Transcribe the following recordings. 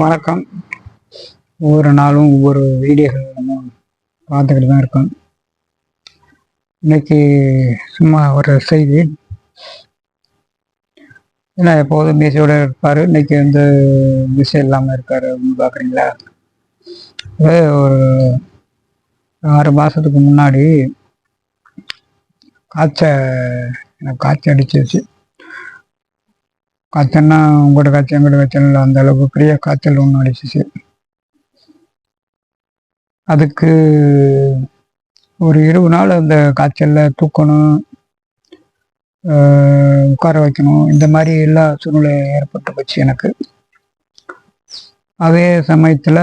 வணக்கம். ஒவ்வொரு நாளும் ஒவ்வொரு வீடியோகள் நம்ம பார்த்துக்கிட்டு தான் இருக்கோம். இன்னைக்கு சும்மா ஒரு செய்தி. ஏன்னா எப்போதும் மீசையோட இருப்பார். இன்னைக்கு வந்து மீசை இல்லாமல் இருக்கார் அப்படின்னு பார்க்குறீங்களா? அது ஒரு ஆறு மாதத்துக்கு முன்னாடி காய்ச்ச எனக்கு காய்ச்சல் அடிச்சிருச்சு. காய்ச்சல்னா உங்களோட காய்ச்சல் எங்களோட காய்ச்சல் இல்லை அந்த அளவுக்கு பெரிய காய்ச்சல் ஒன்று அடிச்சிச்சு. அதுக்கு ஒரு இருபது நாள் அந்த காய்ச்சலில் தூக்கணும் உட்கார வைக்கணும் இந்த மாதிரி எல்லா சூழ்நிலை ஏற்பட்டு போச்சு எனக்கு. அதே சமயத்தில்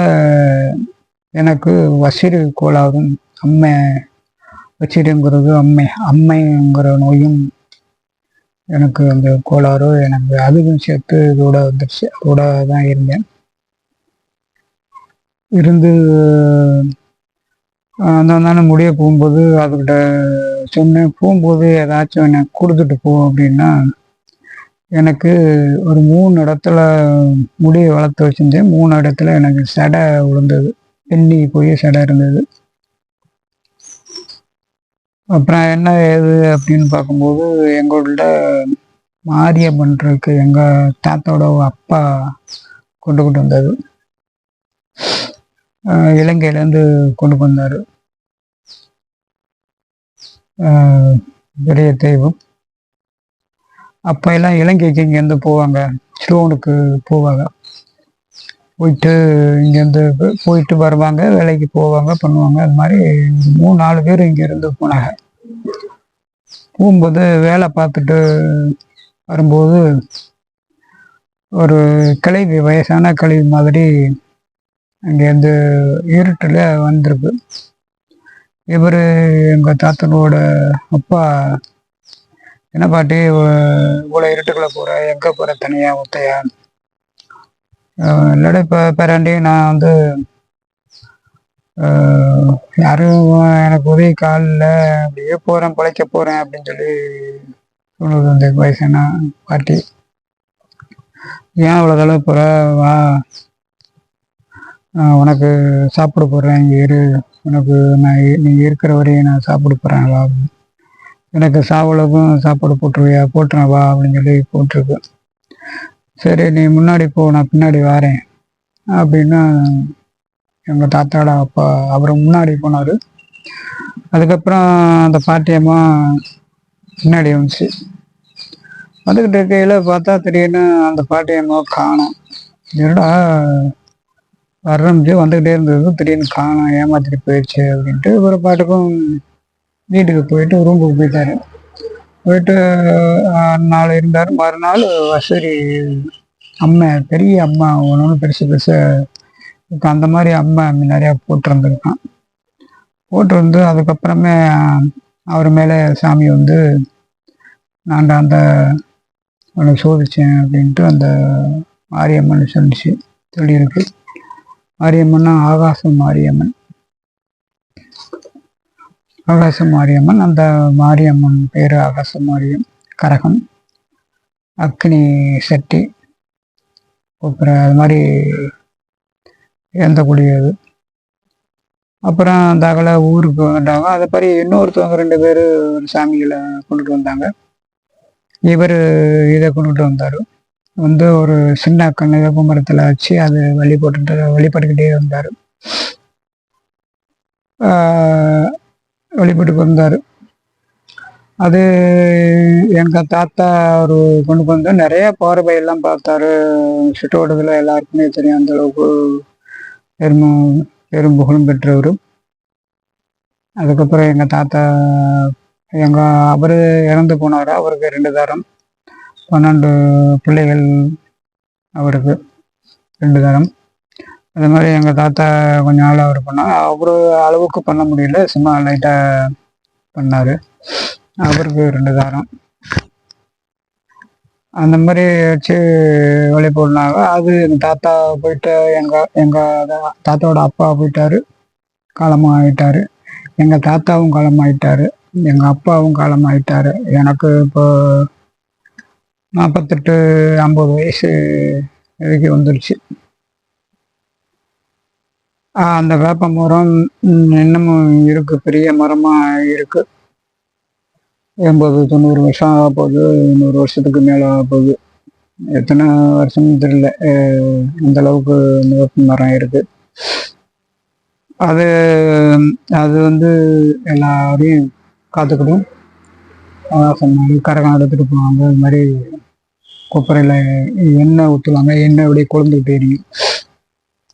எனக்கு வசிறு கோளாறும் அம்மை வச்சிருங்கிறது அம்மை அம்மைங்கிற நோயும் எனக்கு அந்த கோளாறு எனக்கு அதுவும் சேர்த்து இதோட வந்துடுச்சு அதோட தான் இருந்தேன். இருந்து அந்த நாள் முடிய போகும்போது அதுக்கிட்ட சொன்னேன். போகும்போது ஏதாச்சும் என்னை கொடுத்துட்டு போ அப்படின்னா எனக்கு ஒரு மூணு இடத்துல முடியை வளர்த்து வச்சிருந்தேன். மூணு இடத்துல எனக்கு சடை விழுந்தது பெண்ணி போய் சடை இருந்தது. அப்புறம் என்ன ஏது அப்படின்னு பார்க்கும்போது எங்களோட மாரியம்மன் எங்கள் தாத்தாவோட அப்பா கொண்டு கொண்டு வந்தது இலங்கையிலேருந்து கொண்டு வந்தார் பெரிய தெய்வம். அப்போ எல்லாம் இலங்கைக்கு இங்கேருந்து போவாங்க. ஸ்ரோனுக்கு போவாங்க. போயிட்டு இங்கேருந்து போயிட்டு வருவாங்க வேலைக்கு போவாங்க பண்ணுவாங்க. அது மாதிரி மூணு நாலு பேர் இங்கேருந்து போனாங்க. போகும்போது வேலை பார்த்துட்டு வரும்போது ஒரு கிளைவி வயசான கிளைவி மாதிரி அங்கேருந்து இருட்டில் வந்திருக்கு. இவர் எங்கள் தாத்தனோட அப்பா என்ன பாட்டி இவ்வளோ இருட்டுக்குள்ளே போகிற எங்கே போகிற தனியாக ஒத்தையா? இல்லடா இப்போ பேராண்டி நான் வந்து யாரும் எனக்கு உதவி காலில் அப்படியே போகிறேன் பிழைக்க போகிறேன் அப்படின்னு சொல்லி சொன்னது வந்து வயசான பாட்டி. ஏன் அவ்வளோ தடவை போகிற வா. உனக்கு சாப்பிட போகிறேன் இங்கே இரு. உனக்கு நான் நீ இருக்கிற வரையும் நான் சாப்பிட போகிறேன் வா. எனக்கு சாவளவுக்கும் சாப்பாடு போட்டுருவியா? போட்டுறேன் வா அப்படின்னு சொல்லி போட்டிருக்கேன் சரி நீ முன்னாடி போ நான் பின்னாடி வரேன். அப்படின்னு எங்கள் தாத்தாவோட அப்பா அவர் முன்னாடி போனார். அதுக்கப்புறம் அந்த பாட்டியம்மா பின்னாடி வந்துச்சு. வந்துக்கிட்டு இருக்கையில் பார்த்தா திடீர்னு அந்த பாட்டியம்மா காணோம். என்னடா வர்றமிச்சு வந்துக்கிட்டே இருந்தது திடீர்னு காணோம் ஏமாத்திட்டு போயிடுச்சு அப்படின்ட்டு ஒரு பாட்டுக்கும் வீட்டுக்கு போயிட்டு ரூமுக்கு போயிட்டாரு. போயிட்டு நாள் இருந்தார். மறுநாள் வசதி அம்மை பெரிய அம்மா ஒன்று பெருசு பெருசு அந்த மாதிரி அம்மை நிறையா போட்டிருந்துருக்கான். போட்டிருந்து அதுக்கப்புறமே அவர் மேலே சாமி வந்து நான் அந்த உனக்கு சோதிச்சேன் அப்படின்ட்டு அந்த மாரியம்மன் சொல்லிச்சு. சொல்லியிருக்கு. மாரியம்மன்னா ஆகாசம் மாரியம்மன். ஆகாச மாரியம்மன் அந்த மாரியம்மன் பேர் ஆகாச மாரியம் கரகம் அக்னி சட்டி அப்புறம் அது மாதிரி ஏந்தக்கூடியது அப்புறம் அந்த அகல ஊருக்கு வந்தாங்க. அதை மாதிரி இன்னொருத்தவங்க ரெண்டு பேர் ஒரு சாமிகளை கொண்டுட்டு வந்தாங்க. இவர் இதை கொண்டுட்டு வந்தார். வந்து ஒரு சின்ன கண்ணக மரத்தில் வச்சு அது வழிபட்டு வழிபட்டுக்கிட்டே வந்தார். வழிபட்டு வந்தார். அது எங்கள் தாத்தா ஒரு கொண்டு வந்து நிறைய பார்வை எல்லாம் பார்த்தாரு. சுற்றோட்டத்தில் எல்லாருக்குமே தெரியும் அந்த அளவுக்கு பெரும் பெரும் புகழும் பெற்றவர். அதுக்கப்புறம் எங்கள் தாத்தா எங்கள் அவர் இறந்து போனார். அவருக்கு ரெண்டு தரம் பன்னெண்டு பிள்ளைகள் அவருக்கு ரெண்டு தரம். அது மாதிரி எங்கள் தாத்தா கொஞ்ச நாள் அவர் பண்ணார். அவர் அளவுக்கு பண்ண முடியல. சும்மா லைட்டாக பண்ணார். அவருக்கு ரெண்டு தாரம். அந்த மாதிரி வச்சு வழிபடினாங்க அது எங்கள் தாத்தா போயிட்டு எங்கள் எங்கள் தாத்தாவோட அப்பா போயிட்டாரு. காலமாகிட்டாரு எங்கள் தாத்தாவும் காலமாயிட்டாரு எங்கள் அப்பாவும் காலமாயிட்டாரு எனக்கு இப்போ நாற்பத்தெட்டு ஐம்பது வயசு இதுக்கு வந்துருச்சு. அந்த வேப்ப மரம் இன்னமும் இருக்கு. பெரிய மரமா இருக்கு. எண்பது தொண்ணூறு வருஷம் ஆக போகுது. நூறு வருஷத்துக்கு மேல ஆக போகுது. எத்தனை வருஷம் தெரியல. அந்த அளவுக்கு அந்த வேப்ப மரம் இருக்கு. அது அது வந்து எல்லாரையும் காத்துக்கிடும். சொன்னாங்க கரகம் எடுத்துட்டு போவாங்க. அது மாதிரி கொப்பரையில் எண்ணெய் ஊற்றுவாங்க எண்ணெய் அப்படியே கொழுந்துக்கிட்டே எரியும்.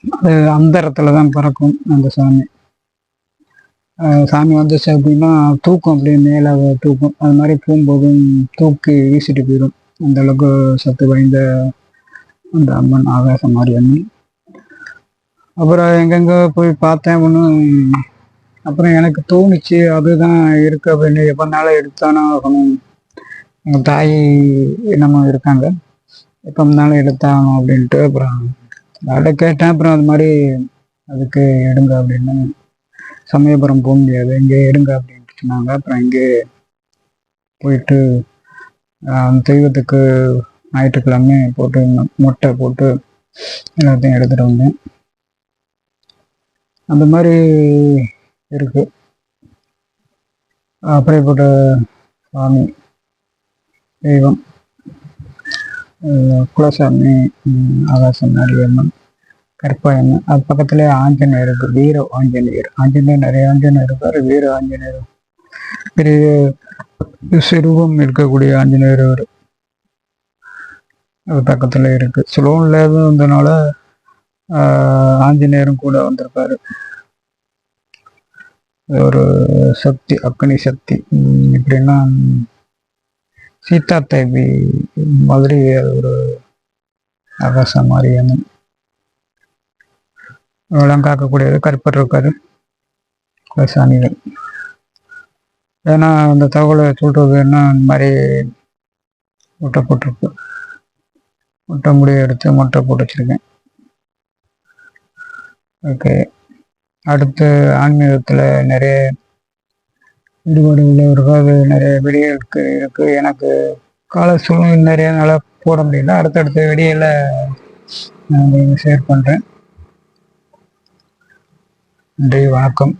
அது அந்தரத்தில் தான் பறக்கும் அந்த சாமி. சாமி வந்துச்சு அப்படின்னா தூக்கம் அப்படியே மேலே தூக்கும். அது மாதிரி போகும்போதும் தூக்கி வீசிட்டு போயிடும். அந்த அளவுக்கு சத்து வாய்ந்த அந்த அம்மன் ஆகாசம் மாதிரி அம்மன் அப்புறம் எங்கெங்க போய் பார்த்தேன் ஒன்றும் அப்புறம் எனக்கு தோணுச்சு அதுதான் இருக்கு அப்படின்னு. எப்போனாலும் எடுத்தானே ஆகணும். எங்கள் தாய் என்னமோ இருக்காங்க. எப்போனாலும் எடுத்தாகணும் அப்படின்ட்டு அப்புறம் அதை கேட்டேன் அப்புறம் அது மாதிரி அதுக்கு எடுங்க அப்படின்னு சமயபுரம் போக முடியாது. இங்கே எடுங்க அப்படின்ட்டு சொன்னாங்க. அப்புறம் இங்கே போயிட்டு அந்த தெய்வத்துக்கு ஞாயிற்றுக்கிழமை போட்டு மொட்டை போட்டு எல்லாத்தையும் எடுத்துகிட்டு வந்தேன். அந்த மாதிரி இருக்கு. அப்படிப்பட்ட சாமி தெய்வம். குலசாமி ஆகாசம் மாரியம்மன் கருப்பாயம்மன். அது பக்கத்துல ஆஞ்சநேயர் இருக்கு வீர ஆஞ்சநேயர். ஆஞ்சநேயர் நிறைய ஆஞ்சநேயர் இருக்காரு வீர ஆஞ்சநேயர். பெரிய சிறுவம் இருக்கக்கூடிய ஆஞ்சநேயர் அவர் அது பக்கத்துல இருக்கு. சுலோன்ல இருந்ததுனால ஆஹ், ஆஞ்சநேயரும் கூட வந்திருப்பாரு. ஒரு சக்தி அக்னி சக்தி. ம், எப்படின்னா சீதா தேவி மாதிரி ஒரு ஆகாச மாரியம்மன். அதெல்லாம் காக்கக்கூடியது கருப்பர் இருக்காரு. சாமிகள் ஏன்னா அந்த தகவலை சொல்றது என்ன இந்த மாதிரி முட்டை போட்டிருக்கு. முட்டை முடிய எடுத்து முட்டை போட்டு வச்சிருக்கேன். ஓகே. அடுத்து ஆன்மீகத்தில் நிறைய ஈடுபாடு உள்ளவர்கள் நிறைய வீடியோக்கு இருக்கு. எனக்கு கால சூழ்நிலை நிறைய போட முடியல. அடுத்தடுத்த வீடியோல நான் ஷேர் பண்றேன். நன்றி வணக்கம்.